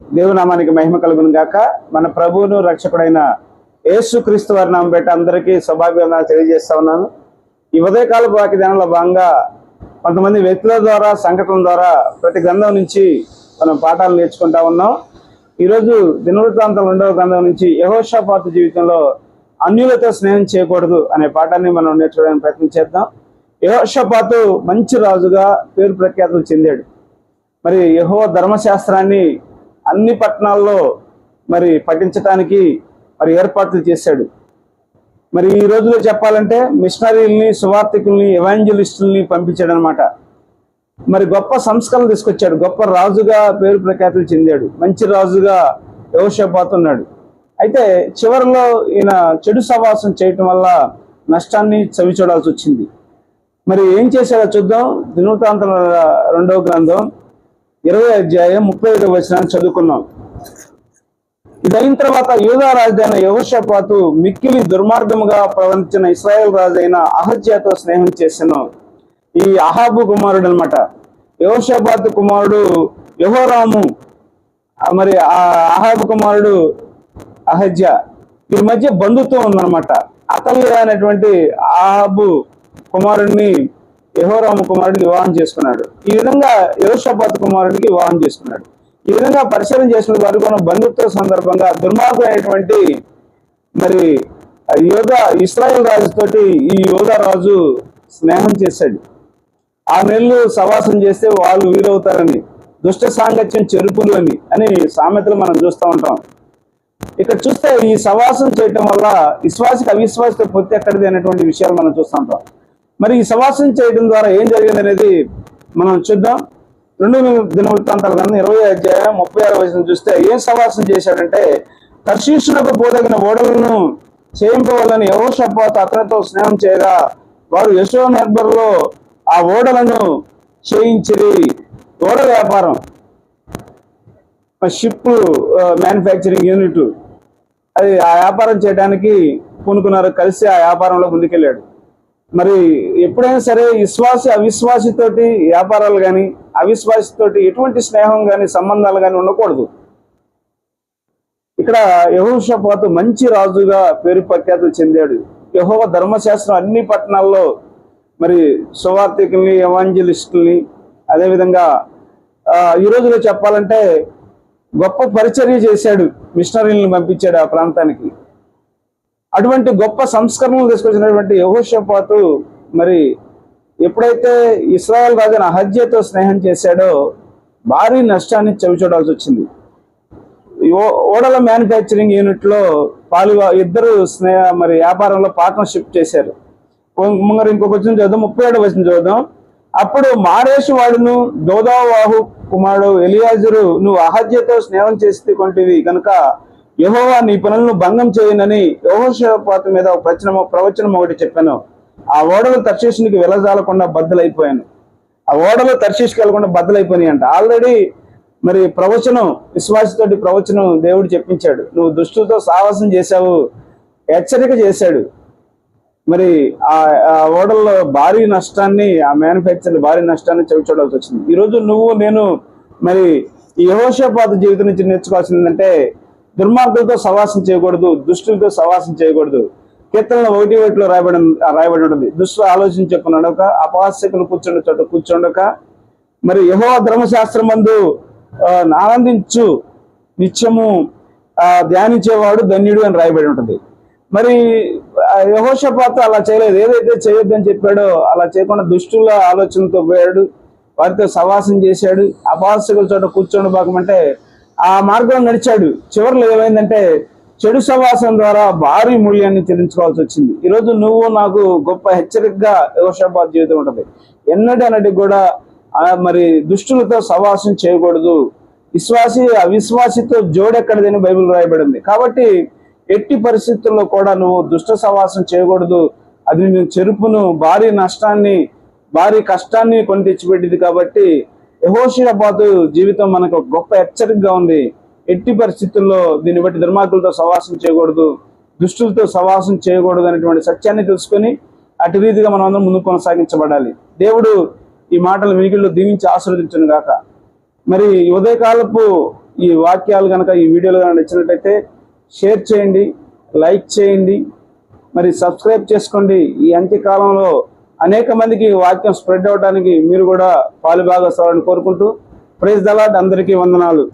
దేవునామానికి మహిమ కలుగును గాక. మన ప్రభువును రక్షకుడైన ఏసుక్రీస్తు వారి నామం పెట్టి అందరికీ సౌభాగ్యాలు తెలియజేస్తా ఉన్నాను. ఈ ఉదయకాలపు వాక్య ధ్యానంలో భాగంగా కొంతమంది వ్యక్తుల ద్వారా సంఘటనల ద్వారా ప్రతి గ్రంథం నుంచి మనం పాఠాలు నేర్చుకుంటా ఉన్నాం. ఈరోజు దినవృత్తాంతం రెండవ గ్రంథం నుంచి యహోషాపాత జీవితంలో అన్యులతో స్నేహం చేయకూడదు అనే పాఠాన్ని మనం నేర్చుకోవడానికి ప్రయత్నం చేద్దాం. యహోషపాతు మంచి రాజుగా పేరు ప్రఖ్యాతులు చెందాడు. మరి యహో ధర్మశాస్త్రాన్ని అన్ని పట్టణాల్లో మరి పఠించడానికి మరి ఏర్పాట్లు చేశాడు. మరి ఈ రోజులో చెప్పాలంటే మిషనరీల్ని సువార్థికుల్ని ఎవాంజలిస్టుల్ని పంపించాడు అనమాట మరి గొప్ప సంస్కరణ తీసుకొచ్చాడు. గొప్ప రాజుగా పేరు ప్రఖ్యాతులు చెందాడు. మంచి రాజుగా యోషపోతున్నాడు అయితే చివరిలో ఈయన చెడు సవాసం చేయటం వల్ల నష్టాన్ని చవి చూడాల్సి వచ్చింది. మరి ఏం చేశాడో చూద్దాం. దినవృత్తాంతం రెండవ గ్రంథం. ఇరవై అధ్యాయం ముప్పై ఐదవ వచనాన్ని చదువుకున్నాం. ఇదైన తర్వాత యూదా రాజైన యహోషపాతు మిక్కిలి దుర్మార్గముగా ప్రవర్తించిన ఇస్రాయల్ రాజైన అహజ్యాతో స్నేహం చేసిన ఈ అహాబు కుమారుడు అనమాట యహోషపాతు కుమారుడు యహోరాము మరి ఆ అహాబు కుమారుడు అహజ్య వీరి మధ్య బంధుత్వం ఉందన్నమాట. అతల్లి అనేటువంటి అహాబు కుమారుడిని యహోరాము కుమారుడికి వివాహం చేసుకున్నాడు. ఈ విధంగా యహోషపాత్ కుమారుడికి వివాహం చేసుకున్నాడు. ఈ విధంగా పరిశీలన చేసిన వారు కూడా బంధుత్వ సందర్భంగా దుర్మార్గమైనటువంటి మరి యోధ ఇస్రాయల్ రాజుతోటి ఈ యోధ రాజు స్నేహం చేశాడు. ఆ నెలలు సవాసం చేస్తే వాళ్ళు వీరవుతారని దుష్ట సాంగత్యం చెరుపులు అని అని సామెతలు మనం చూస్తూ ఉంటాం. ఇక్కడ చూస్తే ఈ సవాసం చేయటం వల్ల విశ్వాసికి అవిశ్వాసితో పొత్తి ఎక్కడిది అనేటువంటి విషయాలు మనం చూస్తూ ఉంటాం. మరి ఈ సవాసం చేయడం ద్వారా ఏం జరిగింది అనేది మనం చూద్దాం. రెండు దినవృత్తాంతాల గ్రంథం ఇరవై అధ్యాయం ముప్పై ఆరు వయసు చూస్తే ఏం సవాసం చేశాడంటే తర్శీషులకు పోదగిన ఓడలను చేయింపవాలని యహోషపాత్ అతనితో స్నేహం చేయగా వారు యశో నెర్బర్లో ఆ ఓడలను చేయించిరి. ఓడ వ్యాపారం. షిప్ మ్యానుఫ్యాక్చరింగ్ యూనిట్ అది ఆ వ్యాపారం చేయడానికి పూనుకున్నారు కలిసి ఆ వ్యాపారంలో ముందుకెళ్ళాడు. మరి ఎప్పుడైనా సరే విశ్వాసి అవిశ్వాసితోటి వ్యాపారాలు కానీ అవిశ్వాసితోటి ఎటువంటి స్నేహం కానీ సంబంధాలు కానీ ఉండకూడదు. ఇక్కడ యహోషపాతు మంచి రాజుగా పేరు ప్రఖ్యాతులు చెందాడు. యహోవ ధర్మశాస్త్రం అన్ని పట్టణాల్లో మరి సువార్థికుల్ని ఎవాంజలిస్టుల్ని అదేవిధంగా ఈ రోజులో చెప్పాలంటే గొప్ప పరిచర్య చేశాడు మిషనరీలను పంపించాడు ఆ ప్రాంతానికి. అటువంటి గొప్ప సంస్కరణలు తీసుకొచ్చినటువంటి యహోషపాతు మరి ఎప్పుడైతే ఇస్రాయల్ రాజున అహజ్యతో స్నేహం చేశాడో భారీ నష్టాన్ని చవిచూడాల్సి వచ్చింది. ఈ ఓ- ఓడల మ్యానుఫ్యాక్చరింగ్ యూనిట్లో పాలు ఇద్దరు స్నేహ మరి వ్యాపారంలో పార్ట్నర్షిప్ చేశారు. కొ- ఇంకొక వచ్చిన చూద్దాం ముప్పై ఏడు వచ్చిన చూద్దాం అప్పుడు మారేషు వాడును దోదావాహు కుమారుడు ఎలియాజురు నువ్వు అహజ్యతో స్నేహం చేసి కొంటివి కనుక యహోవా నీ పనులను భంగం చేయనని యహోషపాత మీద ఒక ప్రవచనం ప్రవచనం ఒకటి చెప్పాను. ఆ ఓడలు తర్శీషునికి వెలజాలకుండా బద్దలైపోయాను. ఆ ఓడలు తర్శీష్కి వెళ్ళకుండా బద్దలైపోయినాయి అంట. ఆల్రెడీ మరి ప్రవచనం విశ్వాసతోటి ప్రవచనం దేవుడు చెప్పించాడు. నువ్వు దుష్టులతో సాహసం చేశావు హెచ్చరిక చేశాడు. మరి ఆ ఆ ఓడల్లో భారీ నష్టాన్ని ఆ మ్యానుఫ్యాక్చర్ భారీ నష్టాన్ని చవి చూడాల్సి వచ్చింది. ఈరోజు నువ్వు నేను మరి ఈ యహోషపాత జీవితం నుంచి నేర్చుకోవాల్సింది ఏంటంటే దుర్మార్గులతో సవాసం చేయకూడదు దుష్టులతో సవాసం చేయకూడదు. కీర్తనలో ఒకటి ఒకటిలో రాయబడి రాయబడి ఉంటుంది. దుష్టు ఆలోచించక నడక అపహాస్యకులు కూర్చుండ చోట కూర్చుండక మరి యహో ధర్మశాస్త్రం మందు ఆనందించు నిత్యము ధ్యానించేవాడు ధన్యుడు అని రాయబడి ఉంటుంది. మరి యహోషపాత అలా చేయలేదు. ఏదైతే చేయొద్దని చెప్పాడో అలా చేయకుండా దుష్టుల ఆలోచనతో పోయాడు. వారితో సవాసం చేశాడు. అపాసకుల చోట కూర్చొని భాగమంటే ఆ మార్గం నడిచాడు. చివరిలో ఏమైందంటే చెడు సవాసం ద్వారా భారీ మూల్యాన్ని చెల్లించుకోవాల్సి వచ్చింది. ఈరోజు నువ్వు నాకు గొప్ప హెచ్చరికగా యహోషపాత జీవితం ఉంటుంది. ఎన్నటి అన్నటి కూడా మరి దుష్టులతో సవాసం చేయకూడదు. విశ్వాసి అవిశ్వాసితో జోడెక్కడదని బైబిల్ రాయబడింది. కాబట్టి ఎట్టి పరిస్థితుల్లో కూడా నువ్వు దుష్ట సవాసం చేయకూడదు. అది నేను చెరుపును భారీ నష్టాన్ని భారీ కష్టాన్ని కొని తెచ్చిపెట్టింది కాబట్టి యహోషియాబాదు జీవితం మనకు గొప్ప హెచ్చరికగా ఉంది. ఎట్టి పరిస్థితుల్లో దీన్ని బట్టి దుర్మార్గులతో సవాసం చేయకూడదు దుష్టులతో సవాసం చేయకూడదు అనేటువంటి సత్యాన్ని తెలుసుకొని అటు రీతిగా మనం అందరం ముందు కొనసాగించబడాలి. దేవుడు ఈ మాటలు మిగిలిలో దీవించి ఆశీర్వదించను గాక. మరి ఉదయకాలపు ఈ వాక్యాలు కనుక ఈ వీడియోలు కనుక నచ్చినట్టయితే షేర్ చేయండి లైక్ చేయండి. మరి సబ్స్క్రైబ్ చేసుకోండి. ఈ అంత్యకాలంలో అనేక మందికి వాక్యం స్ప్రెడ్ అవడానికి మీరు కూడా పాలు పాలుభాగస్వాలని కోరుకుంటూ ప్రైజ్ దలాడ్ అందరికీ వందనాలు.